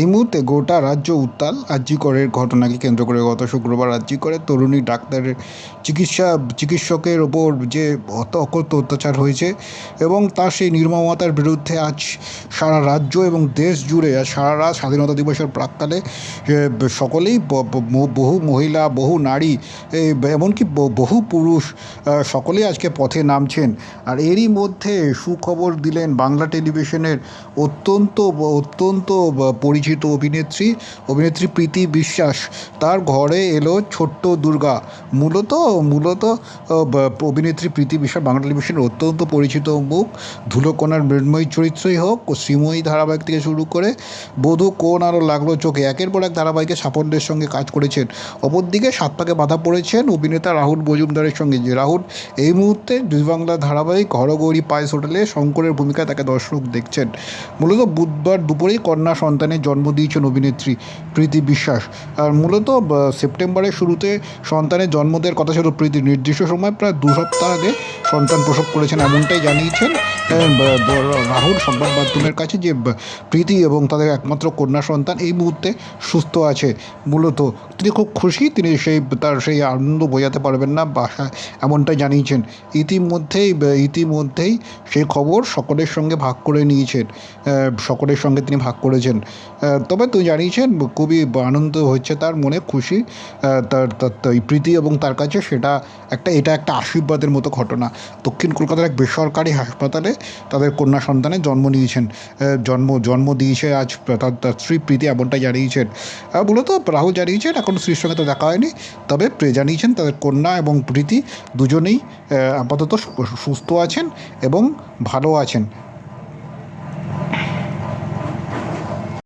এই মুহূর্তে গোটা রাজ্য উত্তাল। আরজিকরের ঘটনাকে কেন্দ্র করে গত শুক্রবার আরজিকরের তরুণী ডাক্তারের চিকিৎসা, চিকিৎসকের ওপর যে অকথ্য অত্যাচার হয়েছে এবং তার সেই নির্মমতার বিরুদ্ধে আজ সারা রাজ্য এবং দেশ জুড়ে সারা রাত স্বাধীনতা দিবসের প্রাক্কালে সকলেই বহু মহিলা, বহু নারী এমনকি বহু পুরুষ সকলেই আজকে পথে নামছেন। আর এরই মধ্যে সুখবর দিলেন বাংলা টেলিভিশনের অত্যন্ত অত্যন্ত পরিচিত অভিনেত্রী অভিনেত্রী প্রীতি বিশ্বাস। তার ঘরে এলো ছোট্ট দুর্গা। মূলত মূলত অভিনেত্রী প্রীতি বিশ্বাস বাংলা টেলিভিশনের অত্যন্ত পরিচিত মুখ। ধুলোকোনার মৃন্ময়ী চরিত্রই হোক শ্রীময়ী ধারাবাহিক থেকে শুরু করে বধূ, কোন আরও লাগল চোখে, একের পর এক ধারাবাহিকে সাফল্যের সঙ্গে কাজ করেছেন। অপরদিকে সাত পাকে বাধা পড়েছেন অভিনেতা রাহুল মজুমদারের সঙ্গে। যে রাহুল এই মুহূর্তে দুই বাংলা ধারাবাহিক হরগৌরী পায়েস হোটেলে শঙ্করের ভূমিকায় তাকে দর্শক দেখছেন। মূলত বুধবার দুপুরেই কন্যা সন্তানের জন্ম দিয়েছেন অভিনেত্রী প্রীতি বিশ্বাস। আর মূলত সেপ্টেম্বরের শুরুতে সন্তানের জন্ম দেওয়ার কথা ছিল প্রীতি নির্দিষ্ট সময়, প্রায় দু সপ্তাহ আগে সন্তান প্রসব করেছেন, এমনটাই জানিয়েছেন রাহুল সংবাদ মাধ্যমের কাছে যে প্রীতি এবং তাদের একমাত্র কন্যা সন্তান এই মুহূর্তে সুস্থ আছে, মূলত। তিনি খুব খুশি, তিনি সেই, তার সেই আনন্দ বোঝাতে পারবেন না বাসা এমনটাই জানিয়েছেন। ইতিমধ্যেই ইতিমধ্যেই সেই খবর সকলের সঙ্গে ভাগ করে নিয়েছেন সকলের সঙ্গে তিনি ভাগ করেছেন। তবে তিনি জানিয়েছেন খুবই আনন্দ হচ্ছে তার মনে, খুশি তার প্রীতি এবং তার কাছে সেটা একটা, এটা একটা আশীর্বাদের মতো ঘটনা। দক্ষিণ কলকাতার এক বেসরকারি হাসপাতালে তাদের কন্যা সন্তানের জন্ম নিয়েছেন জন্ম জন্ম দিয়েছে আজ, তার তার স্ত্রী প্রীতি এমনটাই জানিয়েছেন। মূলত রাহুল জানিয়েছেন, এখন স্ত্রীর সঙ্গে তো দেখা হয়নি, তবে জানিয়েছেন তাদের কন্যা এবং প্রীতি দুজনেই আপাতত সুস্থ আছেন এবং ভালো আছেন।